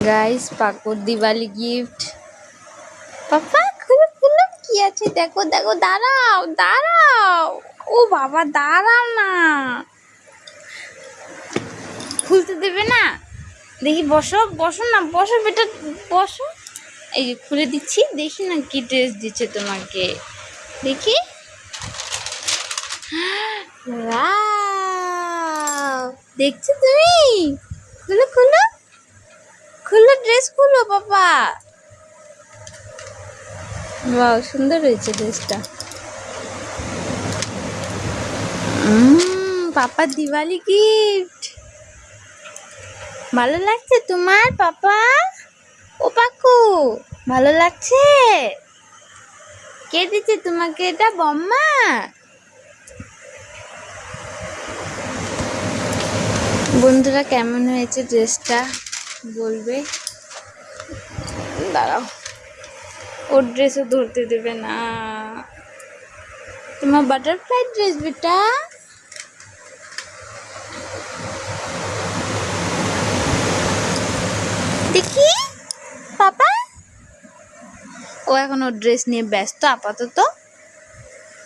Guys পাকুর Diwali gift পাপা, খুলো খুলো, কি আছে? দেখো দেখো, দাঁড়াও দাঁড়াও। ও বাবা, দাঁড়াও না। খুলতে দেবে না? দেখি, বসো বসো না, বসো, বেটা, বসো। এই যে, খুলে দিচ্ছি, দেখি না কি ড্রেস দিচ্ছে তোমাকে। দেখি! দেখছ তুমি? ড্রেস খুলো বাবা। বাহ, সুন্দর হয়েছে ড্রেসটা। পাপা দিওয়ালি গিফট ভালো লাগছে তোমার, পাপা? ও পাকু, ভালো লাগছে? কে দিচ্ছে তোমাকে এটা, বম্মা? বন্ধুরা, কেমন হয়েছে ড্রেসটা, বলবে? দাঁড়াও। ওর ড্রেসও ধরতে দেবে না। তোমার বাটারফ্লাই ড্রেস বেটা। দেখি, পাপা। ও এখন ওর ড্রেস নিয়ে ব্যস্ত, আপাতত।